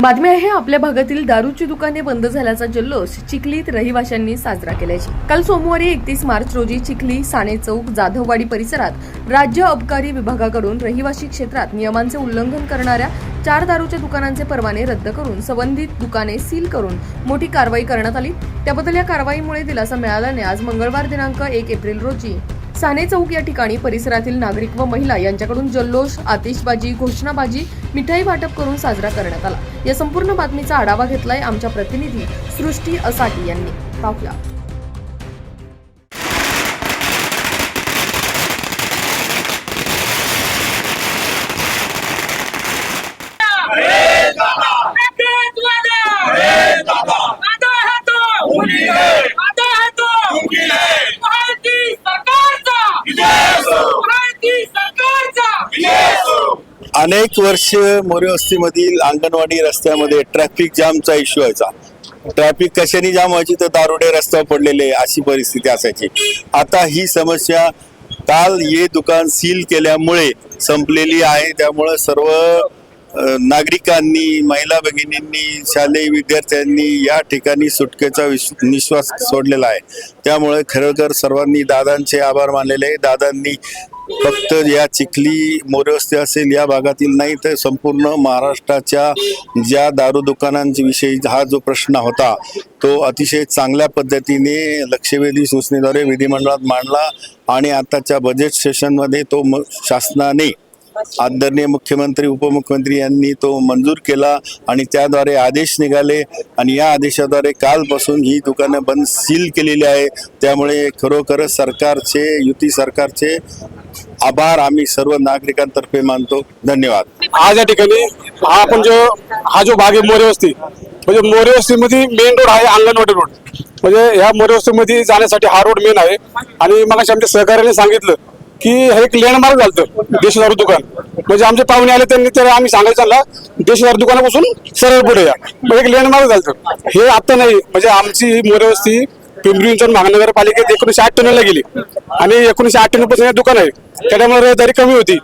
बातमी आहे आपल्या भागातील दारूची दुकाने बंद झाल्याचा जल्लोष चिखलीत रहिवाशांनी साजरा केल्याची. काल सोमवारी एकतीस मार्च रोजी चिखली साने चौक जाधववाडी परिसरात राज्य अबकारी विभागाकडून रहिवासी क्षेत्रात नियमांचे उल्लंघन करणाऱ्या चार दारूच्या दुकानांचे परवाने रद्द करून संबंधित दुकाने सील करून मोठी कारवाई करण्यात आली. त्याबद्दल या कारवाईमुळे दिलासा मिळाल्याने आज मंगळवार दिनांक एक एप्रिल रोजी साने चौक या ठिकाणी परिसरातील नागरिक व महिला यांच्याकडून जल्लोष आतिषबाजी घोषणाबाजी मिठाई वाटप करून साजरा करण्यात आला. या संपूर्ण बातमीचा आढावा घेतलाय आमच्या प्रतिनिधी सृष्टी असाटी यांनी. पाहूया. अनेक वर्ष मोरे वस्तीमधील अंगणवाडी रस्त्यामध्ये ट्रॅफिक जामचा इश्यू व्हायचा. ट्रॅफिक कशाने जाम व्हायची? तर दारुडे रस्त्यावर पडलेले अशी परिस्थिती असायची. आता ही समस्या काल ये दुकान सील केल्यामुळे संपलेली आहे. त्यामुळं सर्व नागरिकांनी महिला भगिनींनी शालेय विद्यार्थ्यांनी या ठिकाणी सुटकेचा विश- निश्वास सोडलेला आहे. त्यामुळे खरोखर सर्वांनी दादांचे आभार मानलेले आहे. दादांनी फक्त या चिखली मोरस्ते असेल या भागातील नाही तर संपूर्ण महाराष्ट्राच्या ज्या दारू दुकानांविषयी हा जो प्रश्न होता तो अतिशय चांगल्या पद्धतीने लक्षवेधी सूचनेद्वारे विधिमंडळात मांडला आणि आताच्या बजेट सेशनमध्ये तो म- शासनाने आदरणीय मुख्यमंत्री उपमुख्यमंत्री यांनी तो मंजूर केला आणि त्याद्वारे आदेश निघाले. आणि या आदेशाद्वारे कालपासून ही दुकानं बंद सील केलेली आहे. त्यामुळे खरोखरच सरकारचे युती सरकारचे आभार आम्ही सर्व नागरिकांतर्फे मानतो. धन्यवाद. आज या ठिकाणी हा आपण जो हा जो भाग आहे मोरे वस्ती म्हणजे मोरे वस्तीमध्ये मेन रोड आहे अंगणवाडी रोड म्हणजे ह्या मोरे वस्तीमध्ये जाण्यासाठी हा रोड मेन आहे. आणि मग आमच्या सहकार्याने सांगितलं की हे एक लँडमार्क झालं देशदारू दुकान. म्हणजे आमचे पाहुणे आले त्यांनी तर आम्ही सांगायचं चालला देशदारू दुकानापासून सरळ पुढे या. म्हणजे एक लँडमार्क झालं हे आता नाही म्हणजे आमची ही पिंपरी चिंचवड महानगरपालिकेत एकोणीशे अठ्ठ्याण्णव ला गेली. आणि एकोणीशे अठ्ठ्याण्णवपासून हे दुकान आहे. त्याच्यामुळे रहदारी कमी होती.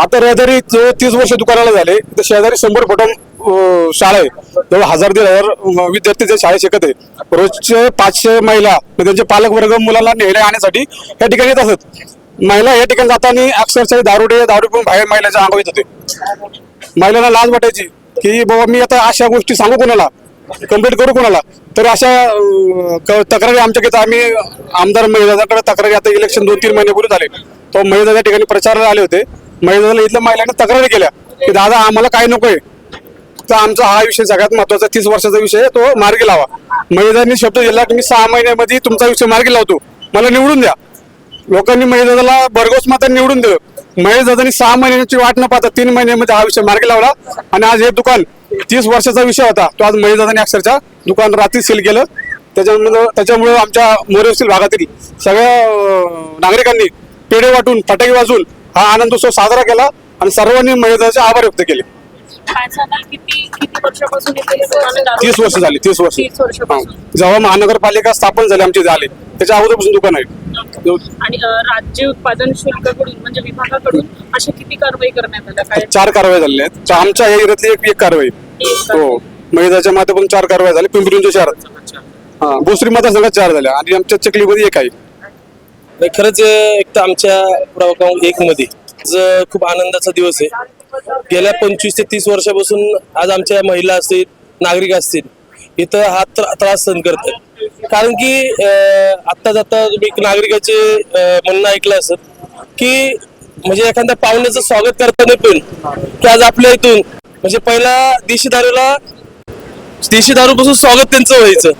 आता रहदारी जो तीस वर्ष दुकानाला झाले तर शेजारी शंभर फुटम शाळा आहे. जवळ हजार दीड हजार विद्यार्थी त्या शाळेत शिकत आहे. रोजचे पाचशे महिला म्हणजे त्यांचे पालक वर्ग मुलांना नेण्या आणण्यासाठी या ठिकाणी येत असत. महिला या ठिकाणी जाताना अक्षरशः दारुडे दारू पण बाहेर महिलाच्या अंग येत होते. महिलांना लाज वाटायची की बाबा मी आता अशा गोष्टी सांगू कोणाला? कंप्लीट करू कोणाला? तर अशा क- तक्रारी आमच्याकडे आम्ही आमदार महिलाकडे तक्रारी आता इलेक्शन दोन तीन महिन्यापूर्वी झाले. तो महिला त्या ठिकाणी प्रचाराला आले होते. महिलाला इथल्या महिलांनी तक्रारी केल्या की दादा आम्हाला काय नकोय? तर आमचा हा विषय सगळ्यात महत्त्वाचा तीस वर्षाचा विषय तो मार्गी लावा. महिलांनी शब्द दिला की मी सहा महिन्यामध्ये तुमचा विषय मार्गी लावतो. मला निवडून द्या. लोकांनी महिलाला भरघोस माता निवडून दिलं. महेश दादांनी सहा महिन्याची वाट न पाहता तीन महिन्यामध्ये हा विषय मार्गी लावला. आणि आज हे दुकान तीस वर्षाचा विषय होता. तो आज महेश दादांनी अक्षरशः दुकान रात्री सील केलं. त्याच्यामुळे त्याच्यामुळे आमच्या मोरेवस्तील भागातील सगळ्या नागरिकांनी पेढे वाटून फटाके वाजून हा आनंदोत्सव साजरा केला आणि सर्वांनी महेश दादाचे आभार व्यक्त केले. तीस वर्ष झाली तीस वर्ष. जेव्हा महानगरपालिका स्थापन झाली आमची झाली त्याच्या अगोदरपासून दुकान आहे. आणि राज्य उत्पादन शुल्काकडून म्हणजे विभागाकडून अशा किती कारवाई करण्यात आल्या? काय? चार कारवाई झालेल्या आहेत. आमच्या या एरियातली एक एक कारवाई. एक हो. महिलाच्या माध्यमातून चार कारवाई झाली. पिंपरीच्या चार. हा भोसरी मतदारसंघात चार झाल्या. आणि आमच्या चिखलीमध्ये एक आहे. नाही, खरंच एक तर आमच्या प्रभाग एक मध्ये ज- खूप आनंदाचा दिवस आहे. गेल्या पंचवीस ते तीस वर्षापासून आज आमच्या महिला असतील नागरिक असतील इथं हा त्रास सहन करतात कारण की अं, आत्ता जाता तुम्ही एक नागरिकाचे म्हणणं ऐकलं असत की म्हणजे एखाद्या पाहुण्याचं स्वागत करताना पण की आज आपल्या इथून म्हणजे पहिला देशी दारूला देशी दारूपासून स्वागत त्यांचं व्हायचं.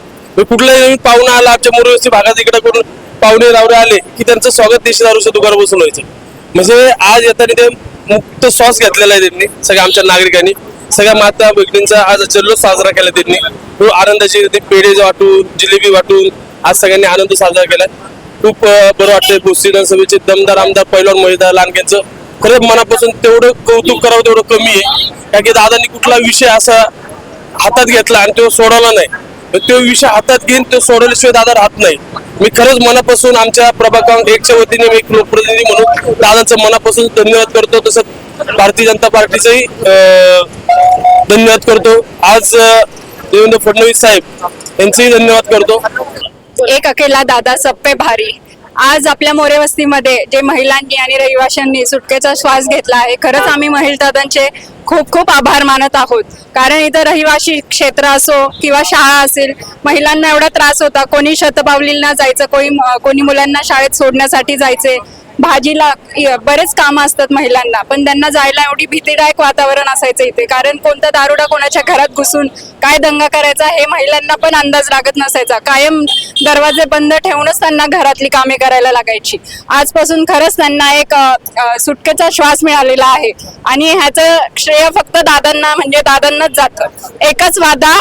कुठलाही नवीन पाहुणा आला आमच्या मोरवस्ती भागात इकडे करून पाहुणे रावरे आले की त्यांचं स्वागत देशी दारूच्या दुकानापासून व्हायचं. म्हणजे आज येताना ते मुक्त श्वास घेतलेला आहे त्यांनी सगळ्या आमच्या नागरिकांनी. सगळ्या माता भगिनींचा आज जल्लोष साजरा केला त्यांनी. खूप आनंदाची ते पेढे वाटून जिलेबी वाटून आज सगळ्यांनी आनंद साजरा केला. खूप बरं वाटतंय भोसी विधानसभेचे. दमदार आमदार पैलवान महिला लांडग्यांचं खरंच मनापासून तेवढं कौतुक करावं तेवढं कमी आहे. कारण की दादांनी कुठला विषय असा हातात घेतला आणि तो सोडवला नाही. तर तो विषय हातात घेऊन तो सोडवल्याशिवाय दादा राहत नाही. मी खरंच मनापासून आमच्या प्रभाग एकच्या वतीने मी एक लोकप्रतिनिधी म्हणून दादांचं मनापासून धन्यवाद करतो. तसं भारतीय जनता पार्टीचंही अं, धन्यवाद करतो. आज देवेंद्र फडणवीस साहेब यांचेही धन्यवाद करतो. एक अकेला दादा सप्पे भारी. आज आपल्या मोरे वस्तीमध्ये जे महिलांनी आणि रहिवाशांनी सुटकेचा श्वास घेतला आहे खरंच आम्ही महिलदादांचे खूप खूप आभार मानत आहोत. कारण इथं रहिवाशी क्षेत्र असो किंवा शाळा असेल महिलांना एवढा त्रास होता कोणी शतपावलींना जायचं कोणी कोणी मुलांना शाळेत सोडण्यासाठी जायचे भाजीला बरेच कामं असतात महिलांना पण त्यांना जायला एवढी भीतीदायक वातावरण असायचं इथे. कारण कोणता दारुडा कोणाच्या घरात घुसून काय दंगा करायचा हे महिलांना पण अंदाज लागत नसायचा. कायम दरवाजे बंद ठेवूनच त्यांना घरातली कामे करायला लागायची. आजपासून खरंच त्यांना एक सुटकेचा श्वास मिळालेला आहे. आणि ह्याचं श्रेय फक्त दादांना म्हणजे दादांनाच जातं. एकच वादा